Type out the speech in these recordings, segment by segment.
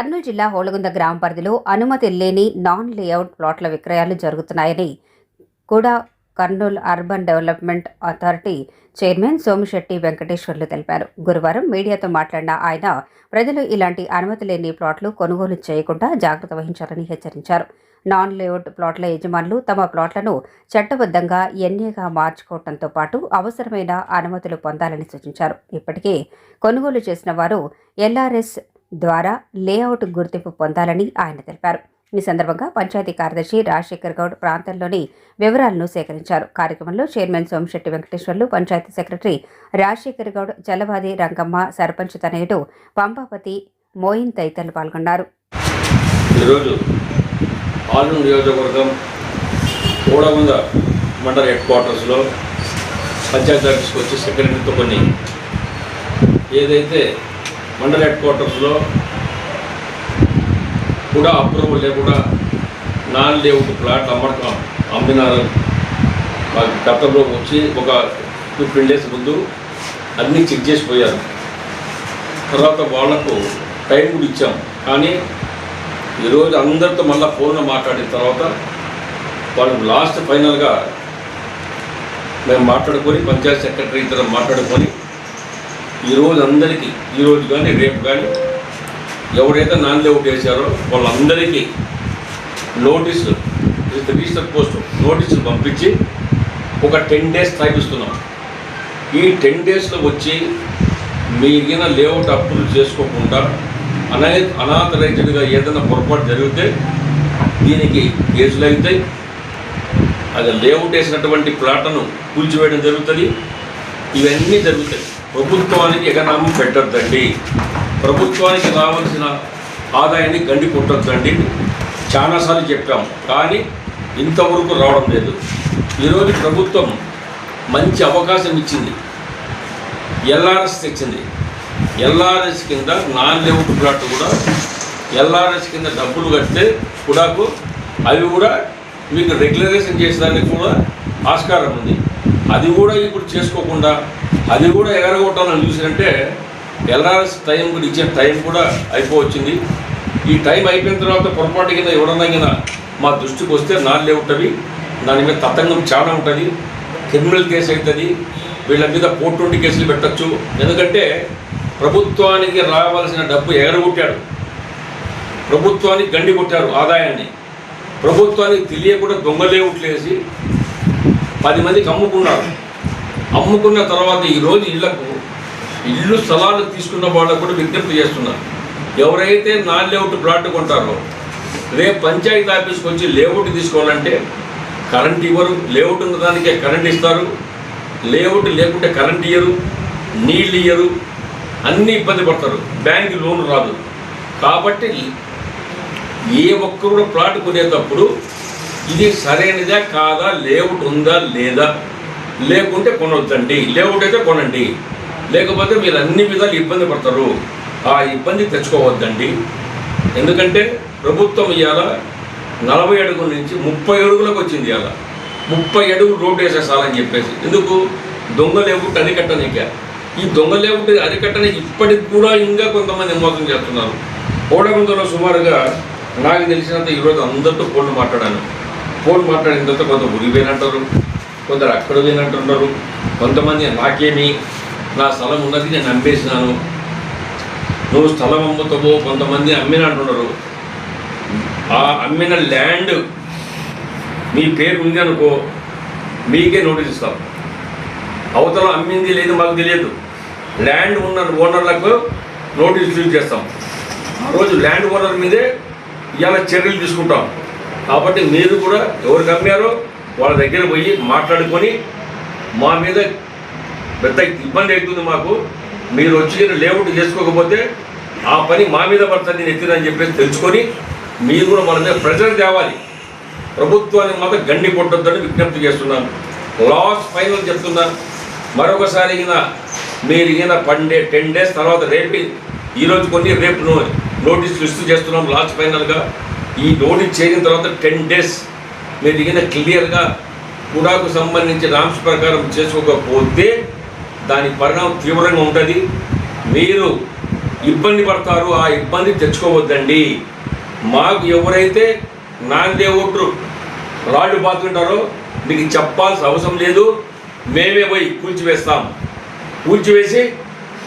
కర్నూలు జిల్లా హోళగుంద గ్రామ పరిధిలో అనుమతి లేని నాన్ లేఅవుట్ ప్లాట్ల విక్రయాలు జరుగుతున్నాయని కూడా Kurnool urban development authority chairman Somisetty Venkateswarlu తెలిపారు. గురువారం మీడియాతో మాట్లాడిన ఆయన ప్రజలు ఇలాంటి అనుమతి లేని ప్లాట్లు కొనుగోలు చేయకుండా జాగ్రత్త వహించాలని హెచ్చరించారు. నాన్ లేఅవుట్ ప్లాట్ల యజమానులు తమ ప్లాట్లను చట్టబద్ధంగా ఎన్ఏగా మార్చుకోవడంతో పాటు అవసరమైన అనుమతులు పొందాలని సూచించారు. ఇప్పటికే కొనుగోలు చేసిన వారు ఎల్ఆర్ఎస్ ద్వారా లేఅవుట్ గుర్తింపు పొందాలని ఆయన తెలిపారు. ఈ సందర్భంగా పంచాయతీ కార్యదర్శి రాజశేఖర్ గౌడ్ ప్రాంతంలోని వివరాలను సేకరించారు. కార్యక్రమంలో చైర్మన్ సోమశెట్టి వెంకటేశ్వర్లు పంచాయతీ సెక్రటరీ రాజశేఖర్ గౌడ్ చలవాది రంగమ్మ సర్పంచ్ తనయుడు పంపాపతి మోయిన్ తదితరులు పాల్గొన్నారు. ఈరోజు ఆలు నియోజకవర్గం కూడమంద మండల హెడ్ క్వార్టర్స్లో పంచాయతీ ఆఫీస్కి వచ్చి సెక్రటరీతో కొన్ని ఏదైతే మండల హెడ్ క్వార్టర్స్లో కూడా అప్రూవల్ లేకుండా నాన్ లేఅవుట్ ప్లాట్ అమ్మకం అమ్మినారు. మాకు గతంలో వచ్చి ఒక ఫిఫ్టీన్ డేస్ ముందు అన్నీ చెక్ చేసిపోయారు తర్వాత వాళ్ళకు టైం కూడా ఇచ్చాం. కానీ ఈరోజు అందరితో మళ్ళీ ఫోన్లో మాట్లాడిన తర్వాత వాళ్ళు లాస్ట్ ఫైనల్గా మేము మాట్లాడుకొని పంచాయత్ సెక్రటరీ ఇద్దరు మాట్లాడుకొని ఈరోజు అందరికీ ఈరోజు కానీ రేపు కానీ ఎవరైతే నాన్ లేఅవుట్ చేశారో వాళ్ళందరికీ నోటీసు రిజిస్టర్ పోస్ట్ నోటీసులు పంపించి ఒక టెన్ డేస్ టైం ఇస్తున్నాం. ఈ టెన్ డేస్లో వచ్చి మిగిలిన లేఅవుట్ అప్రూవ్ చేసుకోకుండా అనా అనాథరైజ్డ్గా ఏదైనా పొరపాటు జరిగితే దీనికి కేసులు అవుతాయి. అది లేఅవుట్ వేసినటువంటి ప్లాట్లను కూల్చివేయడం జరుగుతుంది. ఇవన్నీ జరుగుతాయి. ప్రభుత్వానికి ఎకనామం పెట్టద్దండి. ప్రభుత్వానికి రావాల్సిన ఆదాయాన్ని గండి కొట్టొద్దండి. చాలాసార్లు చెప్పాం కానీ ఇంతవరకు రావడం లేదు. ఈరోజు ప్రభుత్వం మంచి అవకాశం ఇచ్చింది. ఎల్ఆర్ఎస్ తెచ్చింది. ఎల్ఆర్ఎస్ కింద నాన్ లెవెల్ ప్లాట్ కూడా ఎల్ఆర్ఎస్ కింద డబ్బులు కడితే కూడాకు అవి కూడా మీకు రెగ్యులరైజేషన్ చేసేదానికి కూడా ఆస్కారం ఉంది. అది కూడా ఇప్పుడు చేసుకోకుండా అది కూడా ఎగరగొట్టాలని చూసినంటే ఎల్ఆర్ఎస్ టైం కూడా ఇచ్చే టైం కూడా అయిపోవచ్చింది. ఈ టైం అయిపోయిన తర్వాత పొరపాటు కింద ఎవరన్నా కింద మా దృష్టికి వస్తే నాళ్ళే ఉంటుంది. దాని మీద తతంగం చాలా ఉంటుంది. క్రిమినల్ కేసు అవుతుంది వీళ్ళ మీద పోటీ కేసులు పెట్టచ్చు. ఎందుకంటే ప్రభుత్వానికి రావాల్సిన డబ్బు ఎగరగొట్టాడు. ప్రభుత్వానికి గండి కొట్టారు ఆదాయాన్ని. ప్రభుత్వానికి తెలియకుండా దొంగలేవుట్లేసి పది మందికి అమ్ముకున్నారు. అమ్ముకున్న తర్వాత ఈరోజు ఇళ్ళకు ఇల్లు స్థలాలు తీసుకున్న వాళ్ళకు కూడా విజ్ఞప్తి చేస్తున్నారు ఎవరైతే నాన్ లేఅవుట్ ప్లాట్ కొంటారో రేపు పంచాయతీ ఆఫీస్కి వచ్చి లేఅవుట్ తీసుకోవాలంటే కరెంట్ ఇవ్వరు. లేఅవుట్ ఉన్న దానికే కరెంట్ ఇస్తారు. లేఅవుట్ లేకుంటే కరెంట్ ఇయ్యరు నీళ్ళు ఇయ్యరు అన్నీ ఇబ్బంది పడతారు. బ్యాంక్ లోన్ రాదు. కాబట్టి ఏ ఒక్కరు ప్లాట్ కొనేటప్పుడు ఇది సరైనదా కాదా లేఅవుట్ ఉందా లేదా లేకుంటే కొనొద్దండి. లేఅవుట్ కొనండి. లేకపోతే మీరు అన్ని విధాలు ఇబ్బంది పడతారు. ఆ ఇబ్బంది తెచ్చుకోవద్దండి. ఎందుకంటే ప్రభుత్వం ఇవాళ నలభై అడుగుల నుంచి ముప్పై అడుగులకు వచ్చింది ఇవాళ ముప్పై అడుగులు రోడ్డు వేసేసాలని చెప్పేసి. ఎందుకు? దొంగ లేవుట్ అరికట్టనిక. ఈ దొంగ లేవుట్ అరికట్టని ఇప్పటికి కూడా ఇంకా కొంతమంది మోసం చేస్తున్నారు. కోడగుందలో సుమారుగా నాకు తెలిసినంత ఈరోజు అందరితో ఫోన్లు మాట్లాడాను. ఫోన్ మాట్లాడిన తర్వాత కొంత ఉరిపోయినంటారు కొందరు అక్కడ వినంటున్నారు కొంతమంది నాకేమి నా స్థలం ఉన్నది నేను అమ్మేసినాను నువ్వు స్థలం అమ్ముతావో కొంతమంది అమ్మిన అంటున్నారు ఆ అమ్మిన ల్యాండ్ మీ పేరు ఉంది అనుకో మీకే నోటీస్ ఇస్తాం. అవతల అమ్మింది లేదు మాకు తెలియదు. ల్యాండ్ ఉన్న ఓనర్లకు నోటీస్ యూజ్ చేస్తాం. ఆ రోజు ల్యాండ్ ఓనర్ మీదే ఇవాళ చర్యలు తీసుకుంటాం. కాబట్టి మీరు కూడా ఎవరికి అమ్మారో వాళ్ళ దగ్గర పోయి మాట్లాడుకొని మా మీద పెద్ద ఇబ్బంది అవుతుంది మాకు. మీరు వచ్చి లేఅవుట్ చేసుకోకపోతే ఆ పని మా మీద పడుతుంది ఎత్తినని చెప్పేసి తెలుసుకొని మీరు కూడా మన మీద ప్రెజర్ తేవాలి. ప్రభుత్వాన్ని మాత్రం గండి కొట్టొద్దని విజ్ఞప్తి చేస్తున్నాను. లాస్ట్ ఫైనల్ చెప్తున్నాను మరొకసారి ఈయన మీరు ఈయన పండే టెన్ డేస్ తర్వాత రేపు ఈరోజు కొన్ని రేపు నో నోటీసులు ఇస్తూ చేస్తున్నాం లాస్ట్ ఫైనల్గా. ఈ నోటీస్ చేసిన తర్వాత టెన్ డేస్ మీరు దిగిన క్లియర్గా కుడాకు సంబంధించి రామ్స్ ప్రకారం చేసుకోకపోతే దాని పరిణామం తీవ్రంగా ఉంటుంది. మీరు ఇబ్బంది పడతారు ఆ ఇబ్బంది తెచ్చుకోవద్దండి. మాకు ఎవరైతే నాన్ దేవుడు రాళ్ళు పాతుంటారో మీకు చెప్పాల్సిన అవసరం లేదు. మేమే పోయి కూల్చివేస్తాం. కూల్చివేసి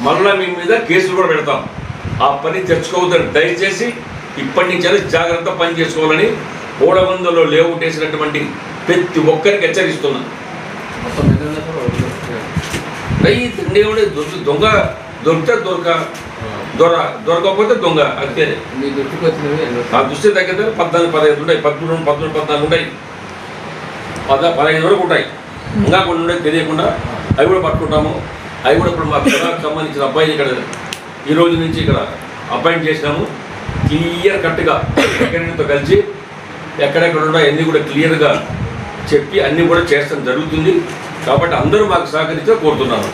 మరలా మీ మీద కేసులు కూడా పెడతాం. ఆ పని తెచ్చుకోవద్దని దయచేసి ఇప్పటి నుంచి జాగ్రత్త పని చేసుకోవాలని ఓడవందలో లేఅవుట్ వేసినటువంటి ప్రతి ఒక్కరికి హెచ్చరిస్తున్నాను దేవుడే దొరికి దొంగ దొరికితే దొరక దొర దొరకకపోతే దొంగ అంతే. మీ దృష్టికి వచ్చినవి ఎన్ని నా వస్తాయి? దృష్టి తగ్గితే పద్నాలుగు పదహైదు ఉన్నాయి పద్మూడు పద్మూడు పద్నాలుగు ఉంటాయి. పద పదహైదు వరకు ఉంటాయి. ఇంకా కొన్ని ఉన్నాయి తెలియకుండా. అవి కూడా పట్టుకుంటాము. అవి కూడా ఇప్పుడు మా పిల్లలకు సంబంధించిన అబ్బాయిని ఇక్కడ ఈ రోజు నుంచి ఇక్కడ అపాయింట్ చేసినాము. క్లియర్ కట్గా సెక్రటరీతో కలిసి ఎక్కడెక్కడ ఉన్నాయో అన్నీ కూడా క్లియర్గా చెప్పి అన్నీ కూడా చేస్తాం జరుగుతుంది. కాబట్టి అందరూ మాకు సహకరించే కోరుతున్నాను.